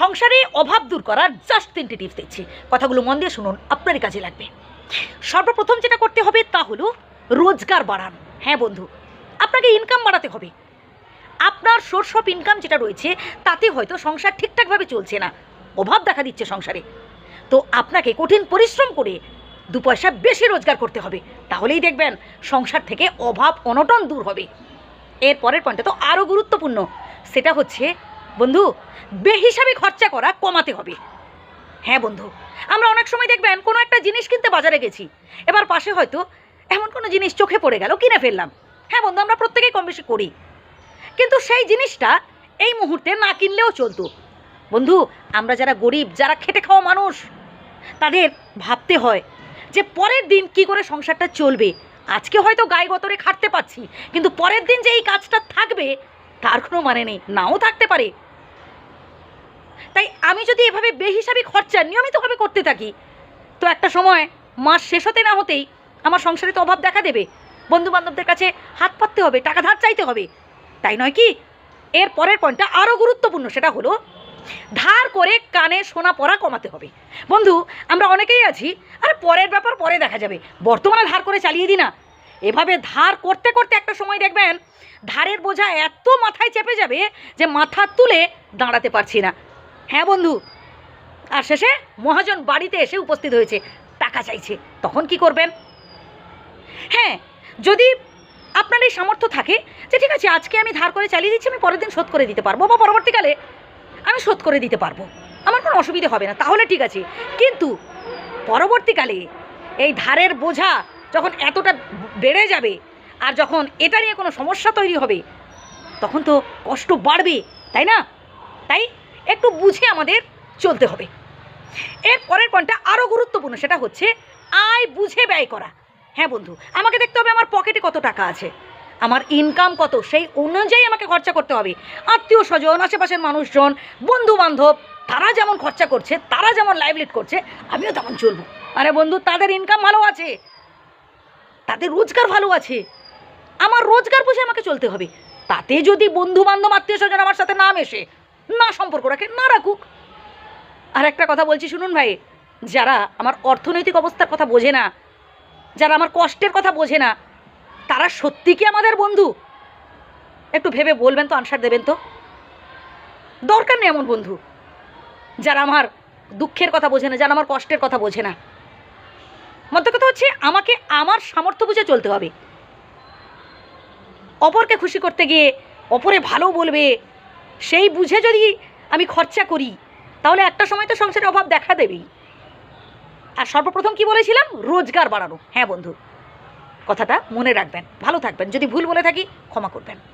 সংসারে অভাব দূর করার জাস্ট তিনটি টিপস দিচ্ছি। কথাগুলো মন দিয়ে শুনুন, আপনারই কাজে লাগবে। সর্বপ্রথম যেটা করতে হবে তা হলো রোজগার বাড়ান। হ্যাঁ বন্ধু, আপনাকে ইনকাম বাড়াতে হবে। আপনার সোর্স অফ ইনকাম যেটা রয়েছে, তাতে হয়তো সংসার ঠিকঠাকভাবে চলছে না। অভাব দেখা দিচ্ছে সংসারে। তো আপনাকে কঠিন পরিশ্রম করে দু পয়সা বেশি রোজগার করতে হবে। তাহলেই দেখবেন সংসার থেকে অভাব অনটন দূর হবে। এর পরের পয়েন্টটা তো আরও গুরুত্বপূর্ণ। সেটা হচ্ছে বন্ধু, বেহিসাবি খরচা করা কমাতে হবে। হ্যাঁ বন্ধু, আমরা অনেক সময় দেখবেন কোনো একটা জিনিস কিনতে বাজারে গেছি। এবার পাশে হয়তো এমন কোনো জিনিস চোখে পড়ে গেল, কিনে ফেললাম। হ্যাঁ বন্ধু, আমরা প্রত্যেকেই কম বেশি করি। কিন্তু সেই জিনিসটা এই মুহূর্তে না কিনলেও চলতো। বন্ধু, আমরা যারা গরিব, যারা খেটে খাওয়া মানুষ, তাদের ভাবতে হয় যে পরের দিন কি করে সংসারটা চলবে। আজকে হয়তো গায়ে গতরে খাটতে পাচ্ছি কিন্তু পরের দিন যে এই কাজটা থাকবে তার কোনো মানে নেই, নাও থাকতে পারে। তাই আমি যদি এভাবে বেহিসাবি খরচা নিয়মিতভাবে করতে থাকি, তো একটা সময় মাস শেষ হতে না হতেই আমার সংসারে তো অভাব দেখা দেবে। বন্ধু বান্ধবদের কাছে হাত পাততে হবে, টাকা ধার চাইতে হবে। তাই নয় কি? এর পরের পয়েন্টটা আরও গুরুত্বপূর্ণ, সেটা হলো ধার করে কানে সোনা পরা কমাতে হবে। বন্ধু, আমরা অনেকেই আছি, আরে পরের ব্যাপার পরে দেখা যাবে। বর্তমানে ধার করে চালিয়ে দিই না। এভাবে ধার করতে করতে একটা সময় দেখবেন, ধারের বোঝা এত মাথায় চেপে যাবে যে মাথা তুলে দাঁড়াতে পারছি না। হ্যাঁ বন্ধু, আর শেষে মহাজন বাড়িতে এসে উপস্থিত হয়েছে, টাকা চাইছে, তখন কি করবেন? হ্যাঁ যদি আপনার এই সামর্থ্য থাকে যে ঠিক আছে, আজকে আমি ধার করে চালিয়ে দিচ্ছি, আমি পরের দিন শোধ করে দিতে পারব বা পরবর্তীকালে আমি শোধ করে দিতে পারব। আমার কোনো অসুবিধে হবে না, তাহলে ঠিক আছে। কিন্তু পরবর্তীকালে এই ধারের বোঝা যখন এতটা বেড়ে যাবে। আর যখন এটা নিয়ে কোনো সমস্যা তৈরি হবে, তখন তো কষ্ট বাড়বে, তাই না? তাই একটু বুঝে আমাদের চলতে হবে। এর পরের পয়েন্টটা আরও গুরুত্বপূর্ণ, সেটা হচ্ছে আয় বুঝে ব্যয় করা। হ্যাঁ বন্ধু, আমাকে দেখতে হবে আমার পকেটে কত টাকা আছে। আমার ইনকাম কত, সেই অনুযায়ী আমাকে খরচা করতে হবে। আত্মীয় স্বজন, আশেপাশের মানুষজন বন্ধু বান্ধব তারা যেমন খরচা করছে, তারা যেমন লাইভলিড করছে, আমিও তেমন চলবো। আরে বন্ধু, তাদের ইনকাম ভালো আছে। তাদের রোজগার ভালো আছে। আমার রোজগার বুঝে আমাকে চলতে হবে। তাতে যদি বন্ধু বান্ধব আত্মীয় স্বজন আমার সাথে না মেশে না সম্পর্ক রাখে, না রাখুক। আর একটা কথা বলছি, শুনুন ভাই, যারা আমার অর্থনৈতিক অবস্থার কথা বোঝে না, যারা আমার কষ্টের কথা বোঝে না, তারা সত্যি কি আমাদের বন্ধু? একটু ভেবে বলবেন তো, আনসার দেবেন তো? দরকার নেই এমন বন্ধু। যারা আমার দুঃখের কথা বোঝে না, যারা আমার কষ্টের কথা বোঝে না। মধ্য কথা হচ্ছে আমাকে আমার সামর্থ্য বুঝে চলতে হবে। অপরকে খুশি করতে গিয়ে অপরে ভালো বলবে, সেই বুঝে যদি আমি খরচা করি, তাহলে একটা সময় তো সংসারের অভাব দেখা দেবেই। আর সর্বপ্রথম কি বলেছিলাম? রোজগার বাড়ানো। হ্যাঁ বন্ধু, কথাটা মনে রাখবেন, ভালো থাকবেন। যদি ভুল বলে থাকি, ক্ষমা করবেন।